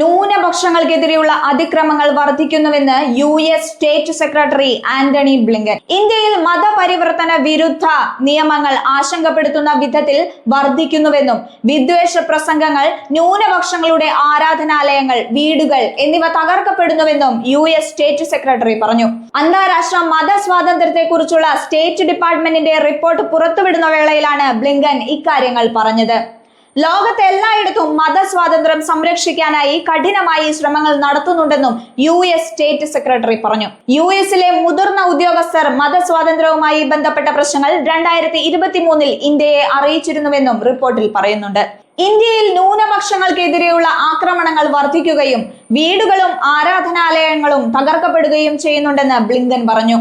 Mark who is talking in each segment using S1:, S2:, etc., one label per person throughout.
S1: ന്യൂനപക്ഷങ്ങൾക്കെതിരെയുള്ള അതിക്രമങ്ങൾ വർദ്ധിക്കുന്നുവെന്ന് U S state secretary Antony Blinken. ഇന്ത്യയിൽ മതപരിവർത്തന വിരുദ്ധ നിയമങ്ങൾ ആശങ്കപ്പെടുത്തുന്ന വിധത്തിൽ വർദ്ധിക്കുന്നുവെന്നും വിദ്വേഷ പ്രസംഗങ്ങൾ ന്യൂനപക്ഷങ്ങളുടെ ആരാധനാലയങ്ങൾ വീടുകൾ എന്നിവ തകർക്കപ്പെടുന്നുവെന്നും യു എസ് സ്റ്റേറ്റ് സെക്രട്ടറി പറഞ്ഞു. അന്താരാഷ്ട്ര മത സ്വാതന്ത്ര്യത്തെക്കുറിച്ചുള്ള സ്റ്റേറ്റ് ഡിപ്പാർട്ട്മെന്റിന്റെ റിപ്പോർട്ട് പുറത്തുവിടുന്ന വേളയിലാണ് ബ്ലിങ്കൻ ഇക്കാര്യങ്ങൾ പറഞ്ഞത്. ലോകത്ത് എല്ലായിടത്തും മതസ്വാതന്ത്ര്യം സംരക്ഷിക്കാനായി കഠിനമായി ശ്രമങ്ങൾ നടത്തുന്നുണ്ടെന്നും യു എസ് സ്റ്റേറ്റ് സെക്രട്ടറി പറഞ്ഞു. യു എസിലെ മുതിർന്ന ഉദ്യോഗസ്ഥർ മതസ്വാതന്ത്ര്യവുമായി ബന്ധപ്പെട്ട പ്രശ്നങ്ങൾ രണ്ടായിരത്തി ഇരുപത്തി മൂന്നിൽ ഇന്ത്യയെ അറിയിച്ചിരുന്നുവെന്നും റിപ്പോർട്ടിൽ പറയുന്നുണ്ട്. ഇന്ത്യയിൽ ന്യൂനപക്ഷങ്ങൾക്കെതിരെയുള്ള ആക്രമണങ്ങൾ വർദ്ധിക്കുകയും വീടുകളും ആരാധനാലയങ്ങളും തകർക്കപ്പെടുകയും ചെയ്യുന്നുണ്ടെന്ന് ബ്ലിങ്കൻ പറഞ്ഞു.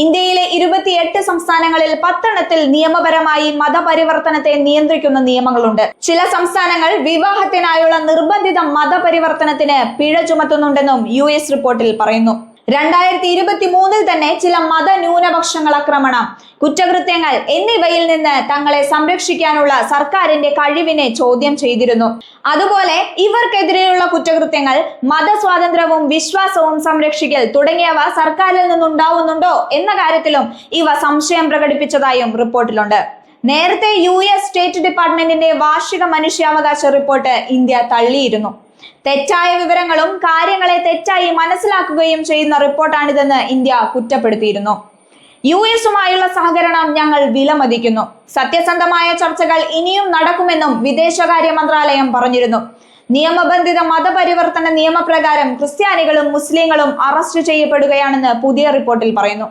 S1: ഇന്ത്യയിലെ ഇരുപത്തിയെട്ട് സംസ്ഥാനങ്ങളിൽ പത്തെണ്ണത്തിൽ നിയമപരമായി മതപരിവർത്തനത്തെ നിയന്ത്രിക്കുന്ന നിയമങ്ങളുണ്ട്. ചില സംസ്ഥാനങ്ങൾ വിവാഹത്തിനായുള്ള നിർബന്ധിത മതപരിവർത്തനത്തിന് പിഴ ചുമത്തുന്നുണ്ടെന്നും യു റിപ്പോർട്ടിൽ പറയുന്നു. രണ്ടായിരത്തി ഇരുപത്തി മൂന്നിൽ തന്നെ ചില മത ന്യൂനപക്ഷങ്ങൾ ആക്രമണം കുറ്റകൃത്യങ്ങൾ എന്നിവയിൽ നിന്ന് തങ്ങളെ സംരക്ഷിക്കാനുള്ള സർക്കാരിന്റെ കഴിവിനെ ചോദ്യം ചെയ്തിരുന്നു. അതുപോലെ ഇവർക്കെതിരെയുള്ള കുറ്റകൃത്യങ്ങൾ മതസ്വാതന്ത്ര്യവും വിശ്വാസവും സംരക്ഷിക്കൽ തുടങ്ങിയവ സർക്കാരിൽ നിന്നുണ്ടാവുന്നുണ്ടോ എന്ന കാര്യത്തിലും ഇവ സംശയം പ്രകടിപ്പിച്ചതായും റിപ്പോർട്ടിലുണ്ട്. നേരത്തെ യു എസ് സ്റ്റേറ്റ് ഡിപ്പാർട്ട്മെന്റിന്റെ വാർഷിക മനുഷ്യാവകാശ റിപ്പോർട്ട് ഇന്ത്യ തള്ളിയിരുന്നു. തെറ്റായ വിവരങ്ങളും കാര്യങ്ങളെ തെറ്റായി മനസ്സിലാക്കുകയും ചെയ്യുന്ന റിപ്പോർട്ടാണിതെന്ന് ഇന്ത്യ കുറ്റപ്പെടുത്തിയിരുന്നു. യു എസുമായുള്ള സഹകരണം ഞങ്ങൾ വിലമതിക്കുന്നു. സത്യസന്ധമായ ചർച്ചകൾ ഇനിയും നടക്കുമെന്നും വിദേശകാര്യ മന്ത്രാലയം പറഞ്ഞിരുന്നു. നിയമബന്ധിത മതപരിവർത്തന നിയമപ്രകാരം ക്രിസ്ത്യാനികളും മുസ്ലിങ്ങളും അറസ്റ്റ് ചെയ്യപ്പെടുകയാണെന്ന് പുതിയ റിപ്പോർട്ടിൽ പറയുന്നു.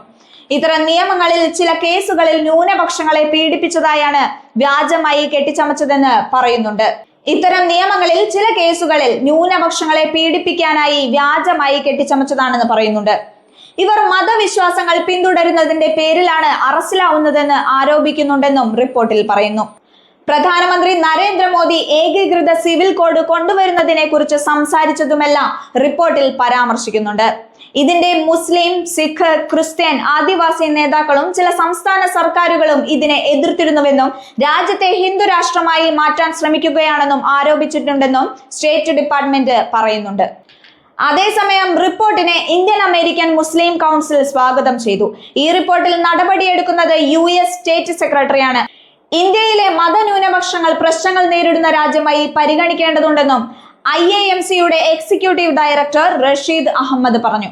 S1: ഇത്തരം നിയമങ്ങളിൽ ചില കേസുകളിൽ ന്യൂനപക്ഷങ്ങളെ പീഡിപ്പിച്ചതായാണ് വ്യാജമായി കെട്ടിച്ചമച്ചതെന്ന് പറയുന്നുണ്ട്. ഇത്തരം നിയമങ്ങളിൽ ചില കേസുകളിൽ ന്യൂനപക്ഷങ്ങളെ പീഡിപ്പിക്കാനായി വ്യാജമായി കെട്ടിച്ചമച്ചതാണെന്ന് പറയുന്നുണ്ട്. ഇവർ മതവിശ്വാസങ്ങൾ പിന്തുടരുന്നതിന്റെ പേരിലാണ് അറസ്റ്റിലാവുന്നതെന്ന് ആരോപിക്കുന്നുണ്ടെന്നും റിപ്പോർട്ടിൽ പറയുന്നു. പ്രധാനമന്ത്രി നരേന്ദ്രമോദി ഏകീകൃത സിവിൽ കോഡ് കൊണ്ടുവരുന്നതിനെ കുറിച്ച് സംസാരിച്ചതുമെല്ലാം റിപ്പോർട്ടിൽ പരാമർശിക്കുന്നുണ്ട്. ഇതിന്റെ മുസ്ലിം സിഖ് ക്രിസ്ത്യൻ ആദിവാസി നേതാക്കളും ചില സംസ്ഥാന സർക്കാരുകളും ഇതിനെ എതിർത്തിരുന്നുവെന്നും രാജ്യത്തെ ഹിന്ദു രാഷ്ട്രമായി മാറ്റാൻ ശ്രമിക്കുകയാണെന്നും ആരോപിച്ചിട്ടുണ്ടെന്നും സ്റ്റേറ്റ് ഡിപ്പാർട്ട്മെന്റ് പറയുന്നുണ്ട്. അതേസമയം റിപ്പോർട്ടിനെ ഇന്ത്യൻ അമേരിക്കൻ മുസ്ലിം കൗൺസിൽ സ്വാഗതം ചെയ്തു. ഈ റിപ്പോർട്ടിൽ നടപടിയെടുക്കുന്നത് യു എസ് സ്റ്റേറ്റ് സെക്രട്ടറിയാണ്. ഇന്ത്യയിലെ മതന്യൂനപക്ഷങ്ങൾ പ്രശ്നങ്ങൾ നേരിടുന്ന രാജ്യമായി പരിഗണിക്കേണ്ടതുണ്ടെന്നും ഐ എ എം സിയുടെ എക്സിക്യൂട്ടീവ് ഡയറക്ടർ റഷീദ് അഹമ്മദ് പറഞ്ഞു.